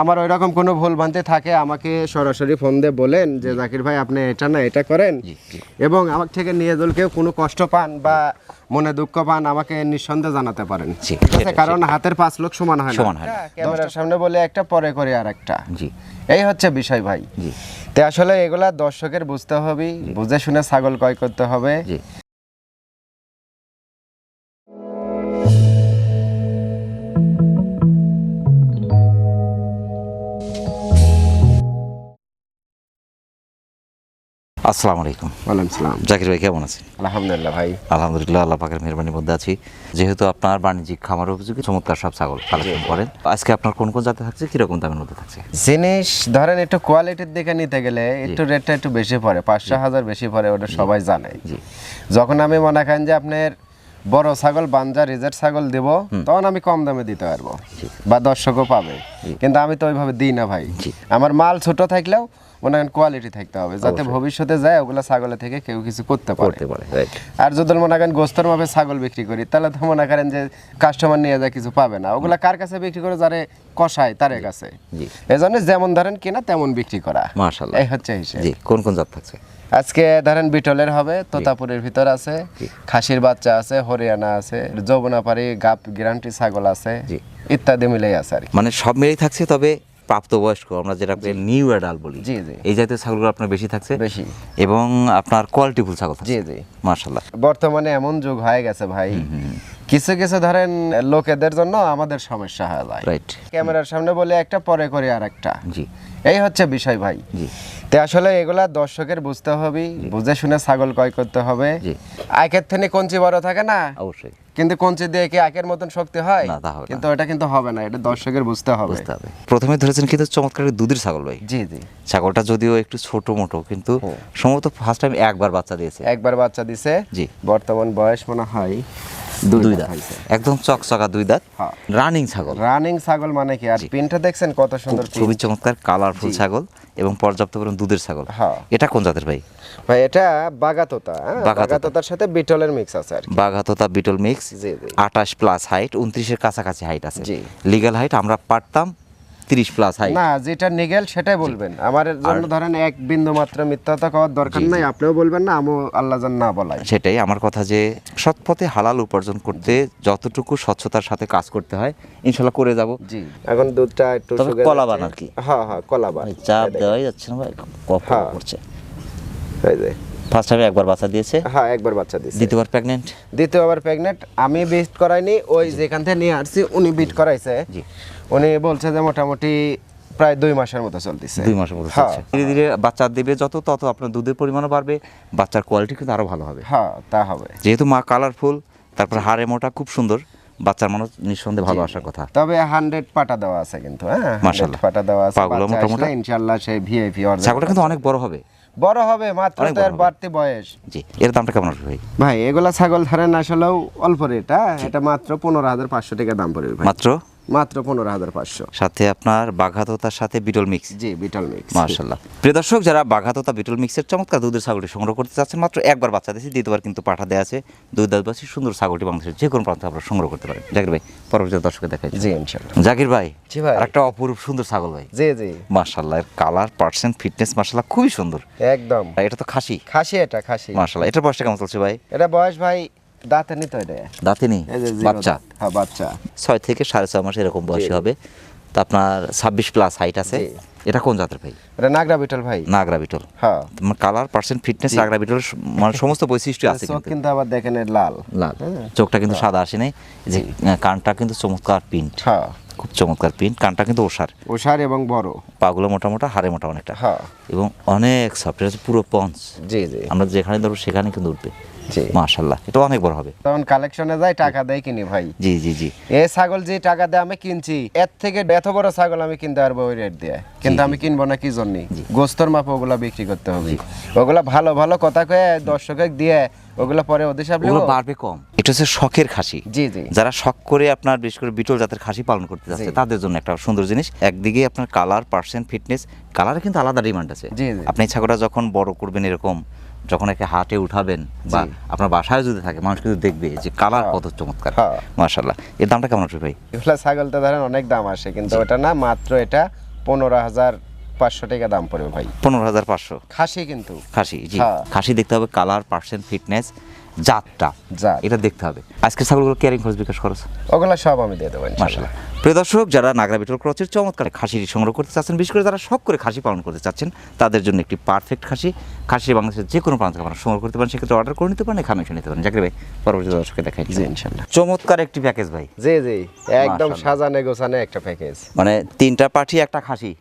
আমার ওই রকম কোনো ভুল ভ্রান্তি থাকে আমাকে সরাসরি ফোন দিয়ে বলেন যে জাকির ভাই আপনি এটা না এটা করেন। এবং আমার থেকে নিয়ে কেউ কোনো কষ্ট পান বা মনে দুঃখ পান আমাকে নিঃসন্দেহে জানাতে পারেন। কারণ হাতের পাঁচ লোক সমান হয় সমান হয় ক্যামেরার সামনে বলে একটা পরে করে আর একটা জি। এই হচ্ছে বিষয় ভাই। জি। তে আসলে এগুলা দর্শকের বুঝতে হবে বুঝে শুনে ছাগল ক্রয় করতে হবে। আসসালামু আলাইকুম। ওয়ালাইকুম সালাম। জাকির ভাই কেমন আছেন? আলহামদুলিল্লাহ ভাই। আলহামদুলিল্লাহ আল্লাহ পাকের মেহরবানির মধ্যে আছি। যেহেতু আপনার বাণিজ্যিক খামার উপযোগী চমৎকার সব ছাগল কালেকশন করেন। আজকে আপনার কোন কোন জাতে থাকছে কীরকম দামের মধ্যে থাকছে? জিনিস ধরেন একটু কোয়ালিটির দিকে নিতে গেলে একটু রেটটা একটু বেশি পড়ে পাঁচশো হাজার বেশি পড়ে ওটা সবাই জানে। যখন আমি মনে করেন যে আপনার বড় ছাগল বাঞ্জা রিজের ছাগল দেব তখন আমি কম দামে দিতে পারব বা দর্শকও পাবে। কিন্তু আমি তো ওইভাবে দিই না ভাই। আমার মাল ছোট থাকলেও মনে করেন কোয়ালিটি থাকতে হবে। যাতে ভবিষ্যতে যায় ওগুলা ছাগলের থেকে কেউ কিছু করতে পারে। করতে পারে আর যদি মনে করেন গোস্তর মাপে ছাগল বিক্রি করি তাহলে তো মনে করেন যে কাস্টমার নিয়ে যায় কিছু পাবে না। ওগুলা কার কাছে বিক্রি করে? যারে কষায় তার কাছে। এই জন্য যেমন ধরেন কিনা তেমন বিক্রি করা। মাশাআল্লাহ। এই হচ্ছে হিসেব। জি কোন কোন জাত থাকছে? আজকে ধরেন বিটলের হবে তোতাপুরের ভিতর আছে খাসির বাচ্চা আছে হরিয়ানা আছে যৌবনাপাড়ি গাপ গ্যারান্টি ছাগল আছে ইত্যাদি মিলেই আছে আর কি। মানে সব মিলেই থাকছে তবে প্রাপ্তবয়স্ক আমরা যেটা নিউ অ্যাডাল বলি। জি, জি। এই জাতীয় ছাগলগুলো আপনার বেশি থাকছে। বেশি। এবং আপনার কোয়ালিটিফুল ছাগল জি জি। মাশাআল্লাহ। বর্তমানে এমন যুগ হয়ে গেছে ভাই। কিছু কিছু ধরেন লোকেদের জন্য আমাদের সমস্যা হয়ে যায় রাইট ক্যামেরার সামনে বলে একটা পরে করে আর একটা জি। এই হচ্ছে বিষয় ভাই। জি। তে আসলে এগুলা দর্শকের বুঝতে হবে বুঝে শুনে ছাগল ক্রয় করতে হবে। জি। আখের থেকে কঞ্চি বড় থাকে না? অবশ্যই। কিন্তু কঞ্চি দিয়ে কি আখের মতন শক্তি হয়? কিন্তু এটা কিন্তু হবে না এটা দর্শকের বুঝতে হবে। বুঝতে হবে। প্রথমে ধরেছেন কিন্তু চমৎকার দুধের ছাগল ভাই। জি জি। ছাগলটা যদিও একটু ছোট মোটো কিন্তু সম্ভবত ফার্স্ট টাইম একবার বাচ্চা দিয়েছে। একবার বাচ্চা দিছে। জি। বর্তমান বয়স মনে হয় দুই দাঁত। একদম চকচকা দুই দাঁত। হ্যাঁ। রানিং ছাগল। রানিং ছাগল মানে কি? আর পিনটা দেখছেন কত সুন্দর খুবই চমৎকার কালারফুল ছাগল এবং পর্যাপ্ত পরিমাণ দুধের ছাগল। হ্যাঁ। এটা কোন জাতের ভাই? ভাই এটা বাগাতোতা হ্যাঁ? বাগাতোতার সাথে বিটলের মিক্স আছে আর বাগাতোতা বাঘাতোতা বিটল মিক্স জি, জি। আঠাশ প্লাস হাইট উনত্রিশের কাছাকাছি হাইট আছে। লিগ্যাল হাইট আমরা পারতাম তিরিশ প্লাস হাইট না যেটা নিগেল সেটাই বলবেন। আমার জন্য ধরেন এক বিন্দু মাত্র করার দরকার নাই আপনিও বলবেন না আমও আল্লাহ যেন না বলাই। সেটাই আমার কথা যে সৎ পথে হালাল উপার্জন করতে যতটুকু স্বচ্ছতার সাথে কাজ করতে হয় ইনশাল্লাহ করে যাব। জি এখন দুধটা একটু কলাবান আর কি। হ্যাঁ হ্যাঁ কলাবান চাপ দেওয়াই যাচ্ছে না ভাই কফ হ্যাঁ। করছে। এই যে। ফার্স্ট টাইমে একবার বাচ্চা দিয়েছে? হ্যাঁ একবার বাচ্চা দিছে দ্বিতীয়বার প্রেগনেন্ট দ্বিতীয়বার প্রেগনেন্ট আমি বিট করাইনি ওই যেখান থেকে নিয়ে আসছি উনি বিট করাইছে। জি। উনি বলছে যে মোটামুটি প্রায় দুই মাসের মতো চলতেছে। দুই মাসের মতো হ্যাঁ। চলছে। ধীরে ধীরে বাচ্চা দেবে যত তত আপনার দুধের পরিমাণও বাড়বে বাচ্চার কোয়ালিটি কিন্তু আরও ভালো হবে। হ্যাঁ তা হবে। যেহেতু মা কালারফুল তারপর হাড়ে মোটা খুব সুন্দর বাচ্চার মানুষ নিঃসন্দেহে ভালো আসার কথা। তবে হান্ড্রেড পাটা দেওয়া আছে কিন্তু হ্যাঁ? মাশাআল্লাহ। পাটা দেওয়া আছে পাগুলো বাচ্চা মোটা মোটা। ইনশাআল্লাহ সেই ভিআইপি ছাগলটা কিন্তু অনেক বড় হবে। বড় হবে মাত্র অনেক তো বড় এর হবে। বাড়তি বয়স। জি এর দামটা কেমন আসবে ভাই? ভাই এগুলা ছাগল ধরেন আসলেও অল্প রেট হ্যাঁ? এটা মাত্র পনেরো হাজার পাঁচশো টাকা দাম পড়বে মাত্র? মাত্র পনেরো হাজার পাঁচশো। সাথে আপনার বাঘাততার সাথে বিটল মিক্স। জি বিটল মিক্স। মার্শাল্লাহ প্রিয় দর্শক যারা বাঘাততা বিটল মিক্সের চমৎকার দুধের ছাগলটি সংগ্রহ করতে চাচ্ছেন মাত্র একবার বাচ্চা দিয়েছি দ্বিতীয়বার কিন্তু পাঠা দেওয়া আছে। দুই দাঁতবাসী সুন্দর ছাগলটি বাংলাদেশের যে কোনো প্রান্তে আপনারা সংগ্রহ করতে পারেন। জাকির ভাই পরবর্তী দর্শকে দেখাই। জি ইনশাল্লাহ জাকির ভাই জি ভাই। একটা অপরূপ সুন্দর ছাগল ভাই। জি জি। মার্শাল্লাহ এর কালার পার্সেন্ট ফিটনেস মার্শাল্লাহ খুবই সুন্দর। একদম। এটা তো খাসি। খাসি এটা খাসি। মার্শাল্লাহ এটার বয়সটা কেমন চলছে ভাই? এটা বয়স ভাই দাঁতে নিত এটা দাঁতে নেই? এই যে zero বাচ্চা? হ্যাঁ বাচ্চা। ছয় থেকে সাড়ে ছয় মাস এরকম বয়সী হবে। তো আপনার ছাব্বিশ প্লাস হাইট আছে। এটা কোন জাতের ভাই? এটা নাগরা বিটল ভাই। নাগরা বিটল। হ্যাঁ। কালার পার্সেন্ট ফিটনেস নাগরা বিটলের স- মানে সমস্ত বৈশিষ্ট্য আছে চোখ কিন্তু। কিন্তু আবার দেখেন লাল। লাল। চোখটা কিন্তু সাদা আসে নাই। যে কানটা কিন্তু চমৎকার প্রিন্ট হ্যাঁ। খুব চমৎকার প্রিন্ট কানটা কিন্তু ওষার। ওষার এবং বড়। পাগুলো মোটা মোটা হাড়ে মোটা অনেকটা। হ্যাঁ। এবং অনেক সফট পুরো পঞ্চ জি জি। আমরা যেখানে ধরবো সেখানে কিন্তু উঠবে। জি। মাশাল্লাহ এটা অনেক বড় হবে। তখন কালেকশনে যাই টাকা দেয় কিনি ভাই। জি জি জি। এ ছাগল যে টাকা দিয়ে আমি কিনছি। এর থেকে এত বড় ছাগল আমি কিনতে পারব ওই রেট দিয়ে। কিন্তু আমি কিনবো না কি জন্য? গোস্তর মাপ ওগুলা বিক্রি করতে হবে। ওগুলা ভালো ভালো কথা কয়ে দর্শকে দিয়ে ওগুলা পরে অধিসাব ওগুলো বাড়বে কম। এটা হচ্ছে শখের খাসি। জি জি। যারা শখ করে আপনার বিশেষ করে বিটল জাতের খাসি পালন করতে যাচ্ছে তাদের জন্য একটা সুন্দর জিনিস। একদিকে আপনার কালার পার্সেন্ট ফিটনেস কালার কিন্তু আলাদা ডিমান্ড আছে। আপনি ছাগলটা যখন বড় করবেন এরকম যখন একে হাটে উঠাবেন বা আপনার বাসায় যদি থাকে মানুষ কিন্তু দেখবে যে কালার হ্যাঁ। কত চমৎকার। মার্শাল্লাহ মাশাল্লাহ এর দামটা কেমন আসবে ভাই? এগুলা ছাগল তো ধরেন অনেক দাম আসে কিন্তু ওটা না মাত্র এটা পনেরো হাজার পাঁচশো টাকা দাম পড়বে ভাই। পনেরো হাজার পাঁচশো। খাসি কিন্তু। খাসি জি। হ্যাঁ। খাসি দেখতে হবে কালার পার্সেন্ট ফিটনেস। জাতটা জাত। এটা দেখতে হবে। আজকে ছাগলগুলো কেয়ারিং খরচ বিকাশ খরচ? ওগুলো সব আমি দিয়ে দেবো। মার্শাল্লাহ প্রিয় দর্শক যারা নাগরা বিটল ক্রচের চমৎকার খাসি সংগ্রহ করতে চাচ্ছেন বিশেষ করে যারা শখ করে খাসি পালন করতে চাচ্ছেন তাদের জন্য একটি পারফেক্ট খাসি। খাসি বাংলাদেশের যে কোনো প্রান্ত আপনারা সংগ্রহ করতে পারেন সেক্ষেত্রে অর্ডার করে নিতে পারেন এখানে এসে নিতে পারেন। জাকির ভাই পরবর্তী দর্শককে দেখাই জি ইনশাল্লাহ চমৎকার একটি প্যাকেজ ভাই। জি জি একদম। সাজানে গোছানে একটা প্যাকেজ মানে তিনটা পাঠি একটা খাসি?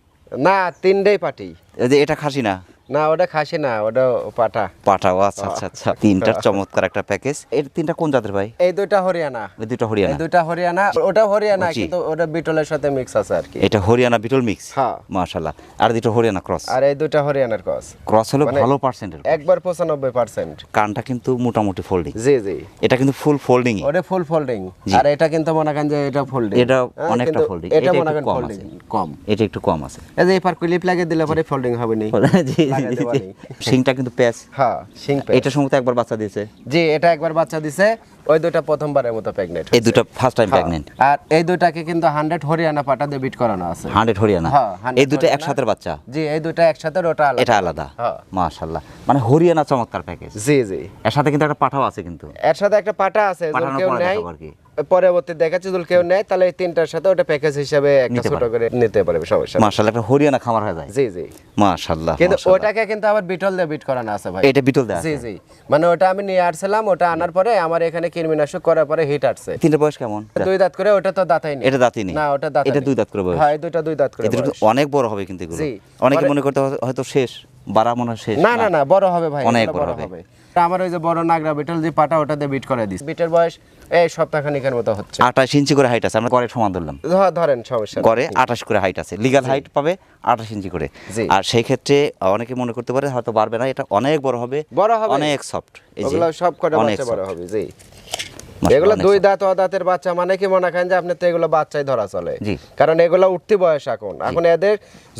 না তিনটেই পাটি। যে এটা খাসি না? না ওটা খাসি না ওটা পাটা পাঠাও আচ্ছা আচ্ছা আচ্ছা। তিনটার চমৎকার একটা প্যাকেজ এর তিনটা কোন জাতের ভাই? এই দুইটা হরিয়ানা। এই এই হরিয়ানা? দুইটা হরিয়ানা ওটা হরিয়ানা কিন্তু ওটা বিটলের সাথে মিক্স আছে আর কি। এটা হরিয়ানা বিটল মিক্স হ্যাঁ। মাশাল্লাহ আর দুটো হরিয়ানা ক্রস আর এই দুইটা হরিয়ানার কস ক্রস হলো মানে- ভালো পার্সেন্টের একবার পঁচানব্বই পার্সেন্ট কানটা কিন্তু মোটামুটি ফোল্ডিং জি জি। এটা কিন্তু ফুল ফোল্ডিং ওটা ফুল ফোল্ডিং আর এটা কিন্তু মনে করেন যে এটা ফোল্ডিং এটা অনেকটা ফোল্ডিং এটা মনে করেন কম ফোল্ডিং কম। এটা একটু কম আছে। এই যে এপার ক্লিপ লাগিয়ে দিলে পরে ফোল্ডিং হবে নি। জি, পারি। শিংটা কিন্তু প্যাচ। হ্যাঁ সিং এটা সম্ভবত একবার বাচ্চা দিয়েছে। জি এটা একবার বাচ্চা দিছে। ওই দুইটা প্রথমবারের মতো প্রেগনেন্ট এই দুটো ফার্স্ট টাইম প্রেগনেন্ট আর এই দুইটাকে কিন্তু হান্ড্রেড হরিয়ানা পাটা দিয়ে বিট করানো আছে। হান্ড্রেড হরিয়ানা। হ্যাঁ, এই দুটো একসাথে বাচ্চা? জি এই দুইটা একসাথে ওটা আলাদা। এটা আলাদা। হ্যাঁ। মাশাল্লাহ মানে হরিয়ানা চমৎকার প্যাকেজ জি জি। এর সাথে কিন্তু একটা পাঠাও আছে কিন্তু। এর সাথে একটা পাটা আছে কেউ কি। পরবর্তী দেখাচ্ছি যদি কেউ নেয় তাহলে এই তিনটার সাথে ওটা প্যাকেজ হিসেবে একটা ছোট করে নিতে পারবে সমস্যা নেই। মাশাল্লাহ একটা হরিয়ানা খামার হয়ে যায়। জি জি। মাশাল্লাহ কিন্তু ওটাকে কিন্তু আবার বিটল দিয়ে বিট করানো আছে ভাই। এটা বিটল দেয়া জি জি। মানে ওটা আমি নিয়ে আসছিলাম ওটা আনার পরে আমার এখানে কৃমিনাশক করার পরে হিট আসছে। তিনটা বয়স কেমন? দুই দাঁত করে ওটা তো দাঁতাই নেই। এটা দাঁতই নেই। না ওটা দাঁত এটা দুই দাঁত করে বয়স। হ্যাঁ দুইটা দুই দাঁত করে কিন্তু অনেক বড় হবে কিন্তু এগুলো। জি। অনেকে মনে করতে হয়তো শেষ বাড়া মনে শেষ। না না না বড় হবে ভাই অনেক বড় হবে। আমার ওই যে বড় নাগরা বিটল যে পাটা ওটা দিয়ে বিট করে দিস বিটের বয়স এই সপ্তাহখানিকের মতো হচ্ছে। আঠাশ ইঞ্চি করে হাইট আছে আমরা করে সমান ধরলাম। ধরেন সমস্যা করে আঠাশ করে হাইট আছে লিগাল হাইট পাবে আঠাশ ইঞ্চি করে। আর সেই ক্ষেত্রে অনেকে মনে করতে পারে হয়তো বাড়বে না এটা অনেক বড় হবে বড় হবে। অনেক সফট এই যে সব কটা অনেক বড় হবে জি। এগুলো দুই দাঁত ও দাঁতের বাচ্চা মানে কি মনে করেন যে আপনি তো এগুলো বাচ্চাই ধরা চলে। কারণ এগুলো উঠতি বয়স এখন। এখন এদের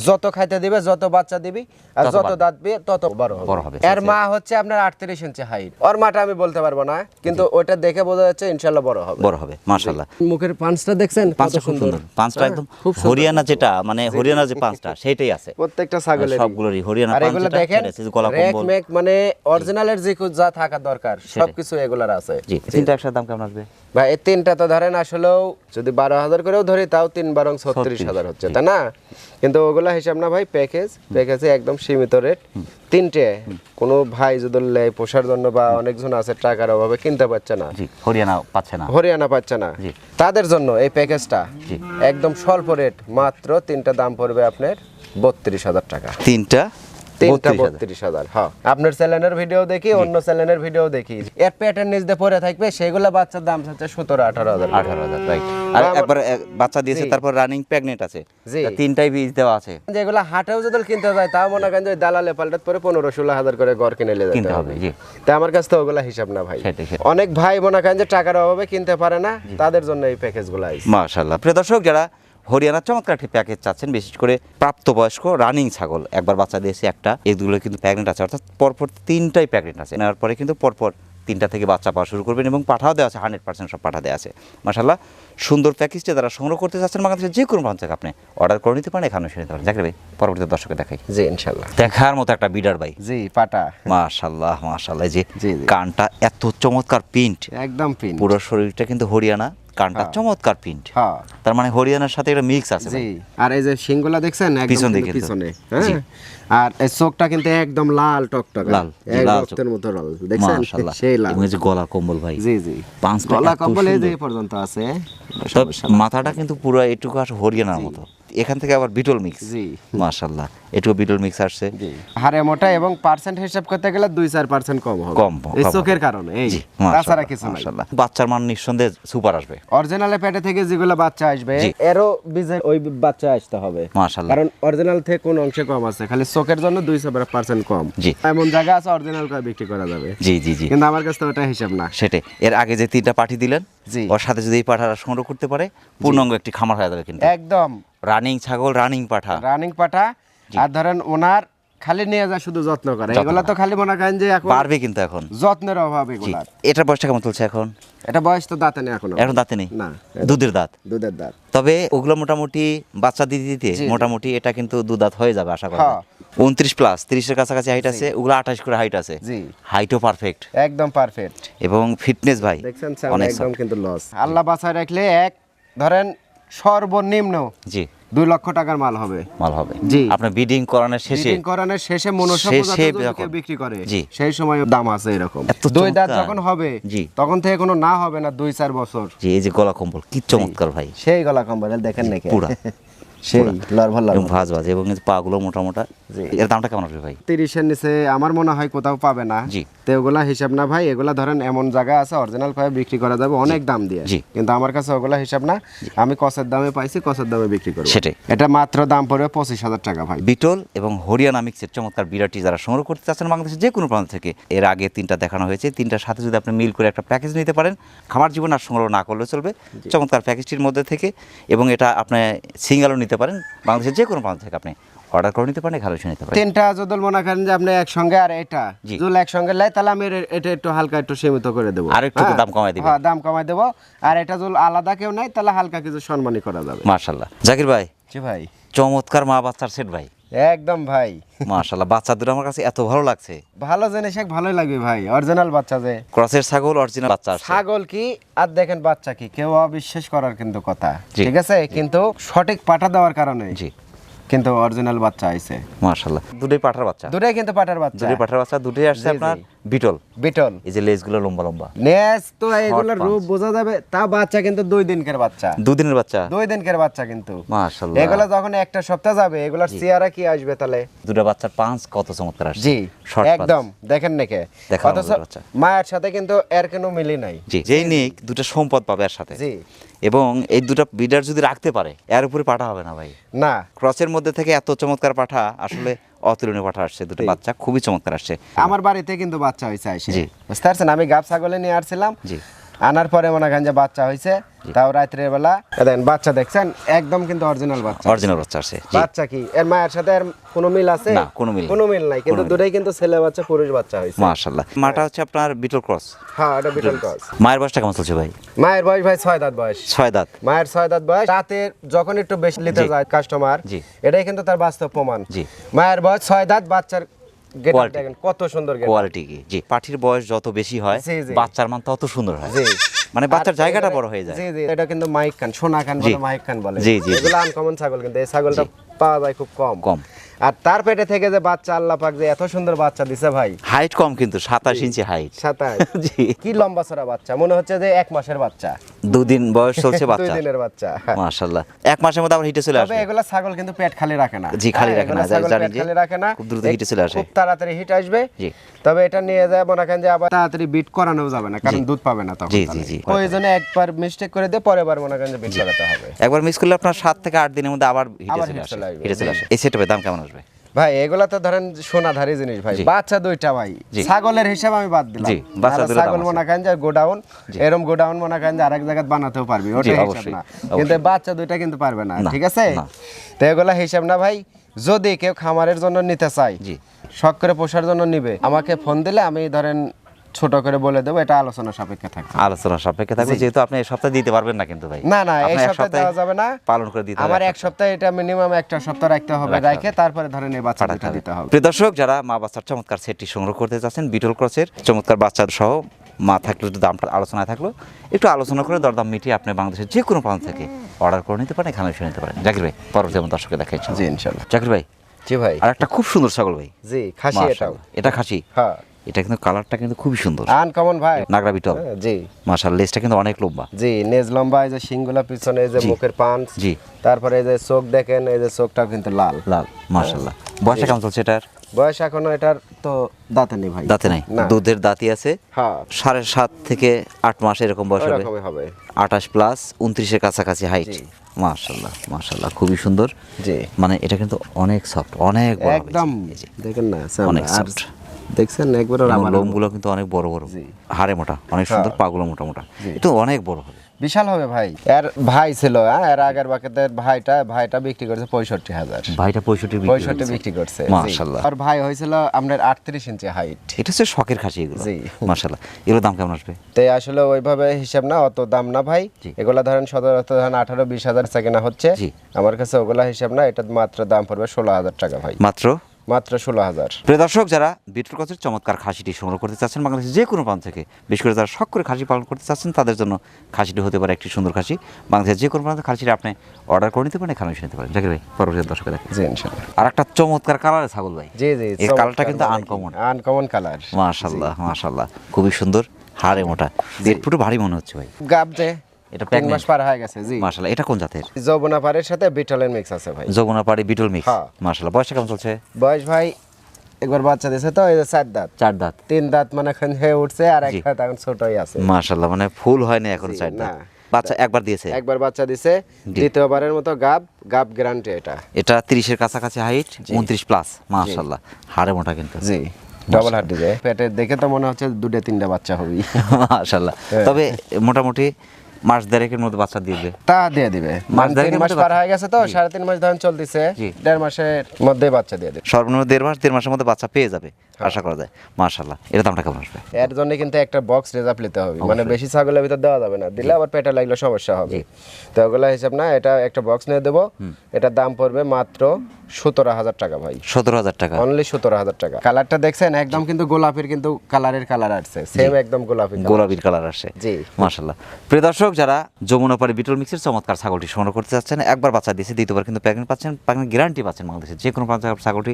যত খাইতে দিবে যত বাচ্চা দিবি আর যত দাঁত দিবে তত বড় হবে। এর মা হচ্ছে আপনার আটত্রিশ ইঞ্চি হাইট ওর মাটা আমি বলতে পারব না কিন্তু ওটা দেখে বোঝা যাচ্ছে ইনশাল্লাহ বড় হবে। বড় হবে মাশাল্লাহ মুখের পাঁচটা দেখছেন? পাঁচটা খুব সুন্দর। পাঁচটা হ্যাঁ, একদম খুব হরিয়ানা যেটা মানে হরিয়ানা যে পাঁচটা সেটাই আছে। প্রত্যেকটা ছাগলের সবগুলোরই হরিয়ানা আর এগুলো দেখেন মানে অরিজিনালের যে যা থাকা দরকার সবকিছু এগুলার আছে। জি তিনটা একসাথে দাম কেমন আসবে? ভাই এই তিনটা তো ধরেন আসলেও যদি বারো হাজার করেও ধরি তাও তিন বারং ছত্রিশ হাজার হচ্ছে তাই না? কিন্তু ওগুলা হিসাব না ভাই প্যাকেজ প্যাকেজে একদম সীমিত রেট তিনটে কোনো ভাই যদি পোষার জন্য বা অনেকজন আছে টাকার অভাবে কিনতে পারছে না। হরিয়ানা পাচ্ছে না। হরিয়ানা পাচ্ছে না। তাদের জন্য এই প্যাকেজটা একদম স্বল্প রেট মাত্র তিনটা দাম পড়বে আপনার বত্রিশ হাজার টাকা। তিনটা তিনটা বত্রিশ হাজার। হ্যাঁ। আপনার চ্যানেলের ভিডিও দেখি অন্য চ্যানেলের ভিডিও দেখি। এর প্যাটার্ন নিচ দিয়ে পরে থাকবে সেগুলো বাচ্চার দাম হচ্ছে সতেরো আঠারো হাজার। আঠারো হাজার রাইট আর একবার বাচ্চা দিয়েছে তারপর রানিং প্রেগনেন্ট আছে। তিনটাই বীজ দেওয়া আছে। যেগুলো হাটেও যদি কিনতে যায় তাও মনে করেন যে দালালে পাল্টাত পরে পনেরো ষোলো হাজার করে ঘর কিনে নিয়ে যেতে হবে। আমার কাছে তো ওগুলা হিসাব না ভাই। অনেক ভাই মনে করেন যে টাকার অভাবে কিনতে পারে না তাদের জন্য এই প্যাকেজগুলো মাশাল্লাহ প্রিয় দর্শক যারা হরিয়ানার চমৎকার একটি প্যাকেজ চাচ্ছেন বিশেষ করে প্রাপ্তবয়স্ক রানিং ছাগল। একবার বাচ্চা দিয়েছে একটা এগুলো কিন্তু প্যাকেট আছে অর্থাৎ পরপর তিনটাই প্যাকেট আছে। নেওয়ার পরে কিন্তু পরপর তিনটা থেকে বাচ্চা পাওয়া শুরু করবেন এবং পাঠাও দেওয়া আছে হান্ড্রেড পার্সেন্ট সব পাঠা দেওয়া আছে। মাশাল্লাহ সুন্দর প্যাকেজটা তারা সংগ্রহ করতে চাচ্ছেন বাংলাদেশের যে কোনো প্রান্ত থেকে আপনি অর্ডার করে নিতে পারেন এখানে এসে নিতে পারেন। জাকির ভাই পরবর্তী দর্শকে দেখাই। জি ইনশাল্লাহ দেখার মতো একটা বিডার ভাই। জি পাটা। মাশাল্লাহ মাশাল্লাহ জি। কানটা এত চমৎকার প্রিন্ট একদম পিন পুরো শরীরটা কিন্তু হরিয়ানা। কানটা হ্যাঁ। চমৎকার প্রিন্ট হ্যাঁ। তার মানে হরিয়ানার সাথে একটা মিক্স আছে জি। আর এই যে শিংগুলা দেখছেন পিছন দিকে পিছনে। হ্যাঁ? আর এই চোখটা কিন্তু একদম লাল টকটক। লাল, রক্তের মতো লাল। দেখছেন? সেই লাল। এই যে গলা কম্বল ভাই। জি জি। পাঁচ গলা কম্বল এই যে পর্যন্ত আছে। মাথাটা কিন্তু পুরো এটুকু আসে হরিয়ানার মতো। এখান থেকে আবার বিটল মিক্স জি। মাশাল্লাহ এটুকু বিটল মিক্স আসছে। জি। হারে মোটা এবং পার্সেন্ট হিসাব করতে গেলে দুই চার পার্সেন্ট কম হবে। কম, এই চোখের কারণে এই তাছাড়া কিছু মাশাল্লাহ বাচ্চার মান নিঃসন্দেহে সুপার আসবে। অরিজিনালে পেটে থেকে যেগুলো বাচ্চা আসবে এরও বীজের ওই বাচ্চা আসতে হবে। মাশাল্লাহ কারণ অরিজিনাল থেকে কোন অংশে কম আছে খালি চোখের জন্য দুই পার্সেন্ট কম। জি। এমন জায়গা আছে অরিজিনাল করে বিক্রি করা যাবে। জি জি জি। কিন্তু আমার কাছে তো ওটা হিসাব না। সেটাই। এর আগে যে তিনটা পাঠি দিলেন জি। ওর সাথে যদি এই পাঠাটা সংগ্রহ করতে পারে পূর্ণাঙ্গ একটি খামার হয়ে যাবে কিন্তু। একদম। রানিং ছাগল রানিং পাঠা। রানিং পাঠা। আর ধরেন ওনার খালি নিয়ে যায় শুধু যত্ন করে। এগুলা তো খালি মনে করেন যে এখন পারবে কিন্তু এখন। যত্নের অভাব এগুলা এটার বয়সটা কেমন চলছে এখন? এটা বয়স তো দাঁতে নেই এখনও। এখন দাঁতে নেই? না। দুধের দাঁত? দুধের দাঁত। তবে ওগুলো মোটামুটি বাচ্চা দিতে দিতে মোটামুটি এটা কিন্তু দুধাত হয়ে যাবে আশা করা। উনত্রিশ প্লাস তিরিশের কাছাকাছি হাইট আছে ওগুলো আঠাশ করে হাইট আছে। জি। হাইটও পারফেক্ট একদম পারফেক্ট এবং ফিটনেস ভাই দেখছেন অনেক একদম কিন্তু লস আল্লাহ বাঁচায় রাখলে এক ধরেন সর্বনিম্ন জি। দুই লক্ষ টাকার মাল হবে। মাল হবে। জি। আপনার বিডিং করানোর শেষে বিডিং করানোর শেষে যখন- বিক্রি করে। জি। সেই সময় দাম আছে এরকম। দুই দাঁত যখন হবে জি। তখন থেকে কোনো না হবে না দুই চার বছর। জি এই যে গলা কম্বল কি চমৎকার ভাই। সেই গলা কম্বল দেখেন নাকি? পুরা। সেই এবং লড়ভর ভাজ ভাজ এবং যে পাগুলো মোটা মোটা এর দামটা কেমন আসবে ভাই? তিরিশের নিচে আমার মনে হয় কোথাও পাবে না। জি। তো ওগুলা হিসাব না ভাই এগুলা ধরেন এমন জায়গা আছে অরিজিনাল ভাবে বিক্রি করা যাবে অনেক দাম দিয়ে। কিন্তু আমার কাছে ওগুলা হিসাব না। আমি কসের দামে পাইছি কসের দামে বিক্রি করব। সেটাই। এটা মাত্র দাম পড়বে পঁচিশ হাজার টাকা ভাই। বিটল এবং হরিয়ানা মিক্সের চমৎকার বিরাটি যারা সংগ্রহ করতে চাচ্ছেন বাংলাদেশের যে কোনো প্রান্ত থেকে এর আগে তিনটা দেখানো হয়েছে তিনটার সাথে যদি আপনি মিল করে একটা প্যাকেজ নিতে পারেন খামার জীবন আর সংগ্রহ না করলেও চলবে। চমৎকার প্যাকেজটির মধ্যে থেকে এবং এটা আপনি সিঙ্গালও নিতে পারেন। বাংলাদেশের যে কোনো প্রান্ত থেকে আপনি অর্ডার করে নিতে পারেন ঘরে নিতে পারেন। তিনটা যদি মনে করেন যে আপনি একসঙ্গে আর এটা। যদি একসঙ্গে লাই তাহলে আমি এটা একটু হালকা একটু সীমিত করে দেবো। আর একটু হ্যাঁ? দাম কমাই দেবো হ্যাঁ দাম কমাই দেবো। আর এটা যদি আলাদা কেউ নাই তাহলে হালকা কিছু সম্মানই করা যাবে। মার্শাল্লাহ জাকির ভাই জি ভাই। চমৎকার মা বাচ্চার সেট ভাই। একদম ভাই। মাশাআল্লাহ বাচ্চাদের আমার কাছে এত ভালো লাগছে। ভালো জিনিস এক ভালোই লাগবে ভাই অরিজিনাল বাচ্চা যে। ক্রসের ছাগল অরিজিনাল বাচ্চা ছাগল কি? আর দেখেন বাচ্চা কি কেউ অবিশ্বাস করার কিন্তু কথা। ঠিক আছে? কিন্তু সঠিক পাঠা দেওয়ার কারণে জি। কিন্তু অরিজিনাল বাচ্চা আইছে। মার্শাল্লাহ দুটোই পাঠার বাচ্চা। দুটোই কিন্তু পাঠার বাচ্চা। দুটোই পাঠার বাচ্চা দুটোই আসছে। আপনার। বিটল। বিটল। এই যে লেজগুলো লম্বা লম্বা। নেস তো এগুলোর রূপ বোঝা যাবে তা বাচ্চা কিন্তু দুই দিনকের বাচ্চা। দুদিনের বাচ্চা? দুই দিনকের বাচ্চা কিন্তু। মার্শাল্লাহ এগুলো যখন একটা সপ্তাহ যাবে এগুলোর চেহারা কি আসবে তাহলে? দুটো বাচ্চার পাঁচ কত চমৎকার আসছে। জি একদম। দেখেন নাকি? অথচ। মায়ের সাথে কিন্তু এর কোনো মিলি নাই। জি যেই নিক দুটো সম্পদ পাবে এর সাথে। জি। এবং এই দুটো বিডার যদি রাখতে পারে এর উপরে পাঠা হবে না ভাই। না। ক্রসের মধ্যে থেকে এত চমৎকার পাঠা আসলে অতুলনীয় পাঠা আসছে দুটো বাচ্চা খুবই চমৎকার আসছে। আমার বাড়িতে কিন্তু বাচ্চা হয়েছে। বুঝতে পারছেন? আমি গাব ছাগলে নিয়ে আসছিলাম। জি। আনার পরে মনে করেন যে বাচ্চা হয়েছে তাও রাত্রের বেলা দেখেন বাচ্চা দেখছেন একদম কিন্তু অরিজিনাল বাচ্চা। অরিজিনাল বাচ্চা আসছে জি। বাচ্চা কি? এর মায়ের সাথে এর কোনো মিল আছে? না, কোনো মিল কোনো মিল নাই কিন্তু দুটাই কিন্তু ছেলে বাচ্চা পুরুষ বাচ্চা হয়েছে মার্শাল্লাহ মাটা হচ্ছে আপনার বিটল ক্রস হ্যাঁ এটা বিটল ক্রস মায়ের বয়সটা কেমন চলছে ভাই? মায়ের বয়স ভাই ছয় দাঁত বয়স। ছয় দাঁত। মায়ের ছয় দাঁত বয়স রাতে যখন একটু বেশি নিতে যায় কাস্টমার জি। এটাই কিন্তু তার বাস্তব প্রমাণ। জি। মায়ের বয়স ছয় দাঁত বাচ্চার। দেখেন কত সুন্দর কোয়ালিটি কি? জি পাঠির বয়স যত বেশি হয়। বাচ্চার মান তত সুন্দর হয়। জি। মানে বাচ্চার জায়গাটা বড় হয়ে যায়। জি জি এটা কিন্তু মাইক খান সোনা কান বলে মাইক খান বলে। জি, জি। এগুলো আনকমন ছাগল কিন্তু এই ছাগলটা পাওয়া যায় খুব কম। কম। আর তার পেটে থেকে যে বাচ্চা আল্লাহ পাক যে এত সুন্দর বাচ্চা দিছে ভাই। হাইট কম কিন্তু সাতাশ ইঞ্চি হাইট সাতাশ। জি। কি লম্বা ছড়া বাচ্চা মনে হচ্ছে যে এক মাসের বাচ্চা। দুদিন বয়স চলছে বাচ্চা। দিনের বাচ্চা। মাশাল্লাহ এক মাসের মধ্যে আবার হিটে চলে তবে আসবে। এগুলা ছাগল কিন্তু পেট খালি রাখে না। জি, খালি হ্যাঁ, রাখে না, জানি যে খালি রাখে না। খুব দ্রুত হিটে চলে আসে। খুব তাড়াতাড়ি হিট আসবে। জি। তবে এটা নিয়ে যায় মনে করেন যে আবার তাড়াতাড়ি বিট করানো যাবে না কারণ দুধ পাবে না তখন জি, জি। জি। প্রয়োজনে একবার মিস্টেক করে দিয়ে পরের বার মনে করেন যে বিট করাতে হবে। একবার মিস করলে আপনার সাত থেকে আট দিনের মধ্যে আবার হিটে চলে আসে। হিটে চলে আসে। এই সেটআপের দাম কেমন ভাই এগুলা তো ধরেন সোনাধারী জিনিস ভাই। বাচ্চা দুইটা ভাই। ছাগলের হিসাব আমি বাদ দিলাম। ছাগল মনে করেন যে গোডাউন এরম গোডাউন মনে করেন যে আরেক জায়গায় বানাতেও পারবি ওটা হিসাব না। কিন্তু বাচ্চা দুইটা কিন্তু পারবে না ঠিক আছে? তো এগুলা হিসাব না ভাই যদি কেউ খামারের জন্য নিতে চায় জি। শখ করে পোষার জন্য নিবে আমাকে ফোন দিলে আমি ধরেন ছোট করে বলে দেবো এটা আলোচনা সাপেক্ষে থাকবে। আলোচনা সাপেক্ষে থাকবে যেহেতু আপনি এই সপ্তাহে দিতে পারবেন না কিন্তু ভাই। না না এই সপ্তাহে দেওয়া যাবে না। পালন করে দিতে হবে। আমার এক সপ্তাহে এটা মিনিমাম একটা সপ্তাহ রাখতে হবে রাখে তারপরে ধরেন এই বাচ্চা পাঠাতে দুটা হবে। দিতে হবে। প্রিয় দর্শক যারা মা বাচ্চার চমৎকার সেটটি সংগ্রহ করতে চাচ্ছেন বিটল ক্রসের চমৎকার বাচ্চা সহ মা থাকলে একটু দামটা আলোচনায় থাকল একটু আলোচনা করে দরদাম মিটিয়ে আপনি বাংলাদেশের যে কোনো প্রান্ত থেকে অর্ডার করে নিতে পারেন এখানে এসে নিতে পারেন। জাকির ভাই পরবর্তী আমার দর্শকে দেখাচ্ছি জি ইনশাল্লাহ। জাকির ভাই জি ভাই। আর একটা খুব সুন্দর ছাগল ভাই। জি খাসি মাশাআল্লাহ। এটা খাসি? হ্যাঁ। এটা কিন্তু কালারটা কিন্তু খুবই সুন্দর। আনকমন ভাই। নাগরা বিটল। হ্যাঁ, জি। মাশাল লেজটা কিন্তু অনেক লম্বা। জি নেজ লম্বা এই যে শিংগুলা পিছনে এই যে মুখের পাঞ্চ। জি। তারপরে এই যে চোখ দেখেন এই যে চোখটাও কিন্তু লাল। লাল মাশাল্লাহ বয়সটা কেমন চলছে এটার? বয়স এখনও এটার তো দাঁতে নেই ভাই। দাঁতে নাই? দুধের দাঁতি আছে। হ্যাঁ। সাড়ে সাত থেকে আট মাস এরকম বয়স হবে। আঠাশ প্লাস উনত্রিশের কাছাকাছি হাইট। মাশাল্লাহ মাশাল্লাহ খুবই সুন্দর। জি। মানে এটা কিন্তু অনেক সফট অনেক একদম। দেখেন না। অনেক soft। দেখছেন? একবার লোমগুলো কিন্তু অনেক বড় বড়। হাড়ে মোটা অনেক সুন্দর পাগুলো মোটা মোটা। এটা অনেক বড় হবে। বিশাল হবে ভাই। এর ভাই ছিল হ্যাঁ? এর আগের বাকেতের ভাইটা ভাইটা বিক্রি করছে পঁয়ষট্টি হাজার। ভাইটা পঁয়ষট্টি পঁয়ষট্টি বিক্রি করছে। মাশাল্লাহ আর ভাই হয়েছিল আপনার আটত্রিশ ইঞ্চি হাইট এটা হচ্ছে শখের খাসি এগুলো। জি। মাশাল্লাহ এগুলোর দাম কেমন আসবে? তো আসলে ওইভাবে হিসাব না অত দাম না ভাই। এগুলা ধরেন সদরত ধরেন আঠারো বিশ হাজার কেনা হচ্ছে। আমার কাছে ওগুলা হিসাব না এটা মাত্র দাম পড়বে ষোলো হাজার টাকা ভাই। মাত্র? মাত্র ষোলো হাজার। প্রিয় দর্শক যারা বিটুল কচের চমৎকার খাসিটি সংগ্রহ করতে চাচ্ছেন বাংলাদেশের যে কোনো প্রান্ত থেকে বিশেষ করে যারা শখ করে খাসি পালন করতে চাচ্ছেন তাদের জন্য খাসিটি হতে পারে একটি সুন্দর খাসি। বাংলাদেশের যে কোনো প্রান্ত খাসিটি আপনি অর্ডার করে নিতে পারেন এখানে নিতে পারেন। জাকির ভাই পরবর্তী দর্শক দেখেন জি ইনশাল্লাহ আর একটা চমৎকার কালারের ছাগল ভাই। জি জি এই কালারটা কিন্তু আনকমন আনকমন কালার মাশাল্লাহ মাশাল্লাহ খুবই সুন্দর হাড়ে মোটা। দেড় ফুটও ভারী মনে হচ্ছে ভাই। গাব যে এটা তিন মাস পার হয়ে গেছে? জি। মাশাল্লাহ এটা কোন জাতের? যৌবনা পাড়ের সাথে বিটলের মিক্স আছে ভাই। যমুনা পাড়ি বিটল মিক্স হ্যাঁ। মাশাল্লাহ কেমন চলছে? বয়স ভাই একবার বাচ্চা দিয়েছে তো এই যে চার দাঁত। চার দাঁত। তিন দাঁত মানে এখন হয়ে উঠছে আর জি। একটা এখন ছোটই আছে। মাশাল্লাহ মানে ফুল হয়নি এখন চার দাঁত। বাচ্চা একবার দিয়েছে? একবার বাচ্চা দিছে দ্বিতীয়বারের মতো গাব গাব গ্যারান্টি এটা। এটা তিরিশের কাছাকাছি হাইট উনত্রিশ প্লাস মাশাল্লাহ হাড়ে মোটা কিন্তু। জি। ডবল পেটে দেখে তো মনে হচ্ছে দুটো তিনটা বাচ্চা হবে মাশাল্লাহ তবে মোটামুটি মাস দেড়েকের মধ্যে বাচ্চা দিবে তা দিয়ে দিবে। মাস মানে দেড়েকের তিন মাস পার হয়ে গেছে তো সাড়ে তিন মাস ধরেন চলতেছে দেড় মাসের মধ্যে বাচ্চা দিয়ে দিবে। সর্বনিম্ন দেড় মাস দেড় মাসের মধ্যে বাচ্চা পেয়ে যাবে হ্যাঁ। আশা করা যায়। মাশাল্লাহ এর দামটা কেমন আসবে? এর জন্য কিন্তু একটা বক্স রেজার্ভ নিতে হবে। মানে বেশি ছাগলের ভিতর দেওয়া যাবে না। দিলে আবার পেটে লাগলে সমস্যা হবে। তো ওগুলো হিসাব না এটা একটা বক্স নিয়ে দেবো। এটার দাম পড়বে মাত্র সতেরো হাজার টাকা ভাই। সতেরো হাজার টাকা। অনলি সতেরো হাজার টাকা। কালারটা দেখছেন একদম কিন্তু গোলাপের কিন্তু কালারের কালার আসছে। সেম একদম গোলাপি। গোলাপির কালার আসে জি। মাশাল্লাহ প্রিয় দর্শক যারা যমুনা পাড়ি বিটল মিক্সের চমৎকার ছাগলটি সংগ্রহ করতে চাচ্ছেন একবার বাচ্চা দিয়েছে দ্বিতীয়বার কিন্তু প্যাকেট পাচ্ছেন প্যাকেট গ্যারান্টি পাচ্ছেন বাংলাদেশে। যে কোনো ছাগলটি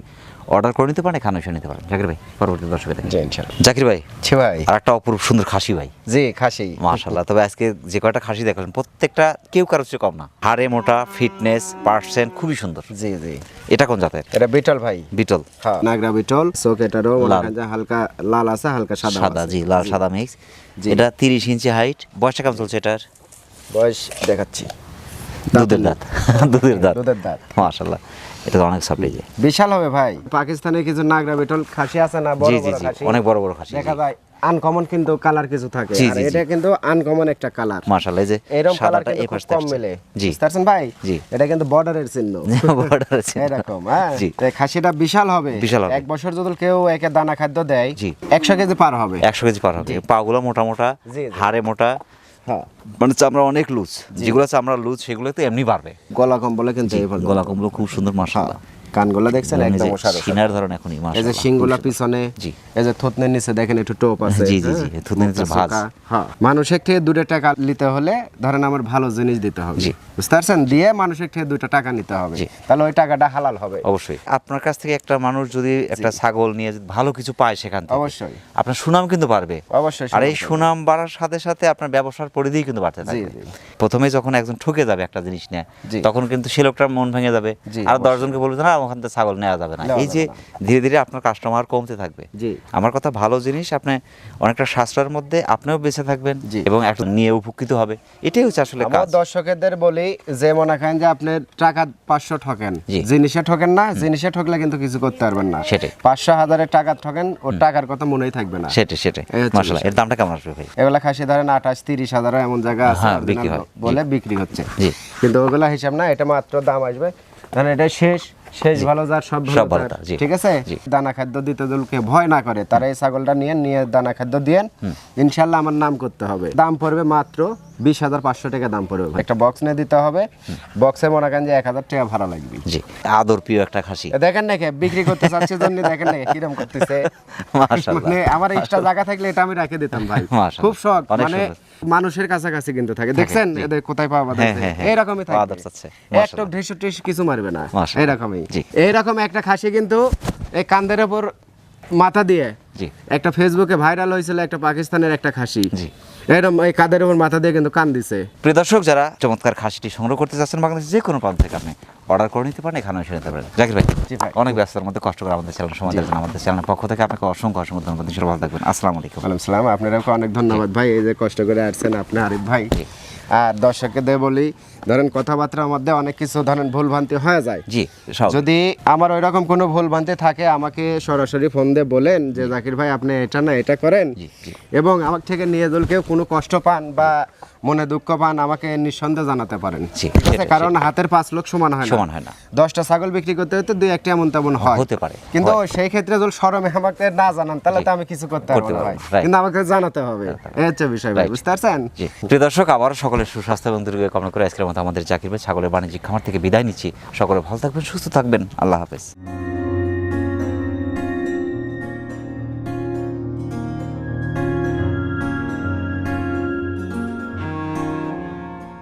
অর্ডার করে নিতে পারেন এখানে এসে নিতে পারেন। জাকির ভাই পরবর্তী দর্শক জি জাকির ভাই ছি ভাই। আর একটা অপরূপ সুন্দর খাসি ভাই। জি খাসি। মাশাল্লাহ তবে আজকে যে কয়টা খাসি দেখালেন প্রত্যেকটা কেউ কারোর চেয়ে কম না। হাড়ে মোটা ফিটনেস পার্সেন্ট খুবই সুন্দর। জি জি। এটা কোন জাতের? এটা বিটল ভাই। বিটল। হ্যাঁ। নাগরা বিটল চোখ এটারও মনে হালকা লাল আছে হালকা সাদা সাদা জি লাল সাদা মিক্স জি। এটা তিরিশ ইঞ্চি হাইট বয়সটা কেমন চলছে এটার? বয়স দেখাচ্ছি। দুধের দাঁত। দুধের দাঁত। দুধের দাঁত। মাশাল্লাহ এটা তো অনেক সাপ্লাই যায় বিশাল হবে ভাই। পাকিস্তানের কিছু নাগরা বিটল খাসি আছে না? বড় জি জি বড় জি। খাসি? অনেক বড় বড় খাসি দেখা যায়। আনকমন কিন্তু কালার কিছু থাকে। আর। এটা কিন্তু আনকমন একটা কালার মাশাল্লাহ এই যে এরকম কালার এই পাশ কম মেলে। জি। পারছেন ভাই? জি। এটা কিন্তু বর্ডারের চিহ্ন। Border আছে। এরকম হ্যাঁ। এই খাসিটা বিশাল হবে। বিশাল হবে। এক বছর যদি কেউ একে দানা খাদ্য দেয় জি। একশো কেজি পার হবে। একশো কেজি পার হবে। পাগুলো মোটা মোটা। হাড়ে মোটা। হ্যাঁ। মানে চামড়া অনেক লুজ যেগুলো চামড়া লুজ সেগুলো তো এমনি বাড়বে। গলা কম্বলে কিন্তু। গলা কমলো খুব সুন্দর মাশাল্লাহ কানগুলো দেখছেন? একদম ওষারো সিনার ধরন এখনই এই যে পিছনে জি। এই যে থুতনের নিচে দেখেন একটু টোপ আছে। জি, জি? জি, থুতনির নিচে ভাঁজ। হ্যাঁ। মানুষের থেকে দুটো টাকা নিতে হলে ধরেন আমার ভালো জিনিস দিতে হবে। জি। বুঝতে পারছেন? দিয়ে মানুষের থেকে দুটো টাকা নিতে হবে। তাহলে ওই টাকাটা হালাল হবে। অবশ্যই। আপনার কাছ থেকে একটা মানুষ যদি একটা ছাগল নিয়ে ভালো কিছু পায় সেখান থেকে অবশ্যই। আপনার সুনাম কিন্তু বাড়বে। অবশ্যই আর এই সুনাম বাড়ার সাথে সাথে আপনার ব্যবসার পরিধি কিন্তু বাড়তে থাকবে। প্রথমে যখন একজন ঠকে যাবে একটা জিনিস নিয়ে তখন কিন্তু সে লোকটার মন ভেঙে যাবে। আর। দশজনকে বলবে না ওখান থেকে ছাগল নেওয়া যাবে না। এই যে ধীরে ধীরে আপনার কাস্টমার কমতে থাকবে। জি। আমার কথা ভালো জিনিস আপনি অনেকটা সাশ্রয়ের মধ্যে আপনিও বেঁচে থাকবেন। এবং একটা নিয়ে উপকৃত হবে। এটাই হচ্ছে আসলে আমার দর্শকদের বলি যে মনে করেন যে আপনি টাকা পাঁচশো ঠকেন। জিনিসে ঠকেন না জিনিসে ঠকলে কিন্তু কিছু করতে পারবেন না। সেটাই। পাঁচশো হাজারের টাকা ঠকেন ওর টাকার কথা মনেই থাকবে না। সেটাই সেটাই। মাসাল্লাহ এর দামটা কেমন আসবে ভাই? এগুলা খাসি ধরেন আঠাশ তিরিশ হাজারও এমন জায়গা আছে হ্যাঁ, বিক্রি। বলে বিক্রি হচ্ছে। জি। কিন্তু ওগুলা হিসাব না এটা মাত্র দাম আসবে। ধরেন এটা শেষ শেষ ভালো যার সব ভালো তার। ঠিক আছে? দানা খাদ্য দিতে দলকে ভয় না করে তারা এই ছাগলটা নিয়ে নিয়ে দানা খাদ্য দিয়েন। ইনশাল্লাহ আমার নাম করতে হবে। দাম পড়বে মাত্র বিশ হাজার পাঁচশো টাকা দাম পড়বে একটা বক্স নিয়ে দিতে হবে। বক্সে মনে করেন যে এক হাজার টাকা ভাড়া লাগবে। জি। আদর প্রিয় একটা খাসি। দেখেন নাকি বিক্রি করতে চাচ্ছে জন্য দেখেন নাকি কিরম করতেছে? মানে আমার এক্সট্রা জায়গা থাকলে এটা আমি রেখে দিতাম ভাই। খুব শখ। মানে। মানুষের কাছাকাছি কিন্তু থাকে দেখছেন এদের কোথায় পাওয়া যায় যাচ্ছে হ্যাঁ, হ্যাঁ। পাওয়া থাকে যাচ্ছে। একটু। ঢিসু টিস কিছু মারবে না এরকমই এরকম। একটা খাসি কিন্তু এই কান্দের ওপর মাথা দিয়ে জি একটা ফেসবুকে ভাইরাল হয়েছিল একটা পাকিস্তানের একটা খাসি জি। এরকম এই কাদের ওপর মাথা দিয়ে কিন্তু কান দিছে প্রিয় দর্শক যারা চমৎকার খাসিটি সংগ্রহ করতে চাচ্ছেন বাংলাদেশের যে কোনো প্রান্ত থেকে আপনি অর্ডার করে নিতে পারেন এখানে এসে নিতে পারেন। জাকির ভাই ভাই। অনেক ব্যস্ততার মধ্যে কষ্ট করে আমাদের চ্যানেল সময় দেখবেন আমাদের চ্যানেলের পক্ষ থেকে আপনাকে অসংখ্য অসংখ্য ধন্যবাদ। ভালো থাকবেন। আসসালামু আলাইকুম। ওয়ালাইকুম সালাম। আপনাদেরকে অনেক ধন্যবাদ ভাই এই যে কষ্ট করে আসছেন আপনি আরিফ ভাই। আর দর্শকদের বলি ধরেন কথাবার্তার মধ্যে অনেক কিছু ধরেন ভুলভ্রান্তি হয়ে যায়। জি যদি আমার ওই রকম কোনো ভুলভ্রান্তি থাকে আমাকে সরাসরি ফোন দিয়ে বলেন যে জাকির ভাই আপনি এটা না এটা করেন। এবং আমার থেকে নিয়ে দলকেও কেউ কোনো কষ্ট পান বা মনে দুঃখ পান আমাকে নিঃসন্দেহে জানাতে পারেন। কারণ হাতের পাঁচ লোক সমান হয় না। সমান হয় না। দশটা ছাগল বিক্রি করতে হতে দুই একটা এমন তেমন হয়। হতে পারে, কিন্তু সেই ক্ষেত্রে যদি সরমে আমাকে না জানান তাহলে তো আমি কিছু করতে পারব না ভাই। কিন্তু আমাকে জানাতে হবে। এই হচ্ছে বিষয় ভাই বুঝতে পারছেন? জি। প্রিয় দর্শক আবারও সকলের সুস্বাস্থ্য এবং দীর্ঘ কামনা করে আজকের মতো আমাদের জাকির ভাই ছাগলের বাণিজ্যিক খামার থেকে বিদায় নিচ্ছি। সকলে ভালো থাকবেন সুস্থ থাকবেন। আল্লাহ হাফেজ।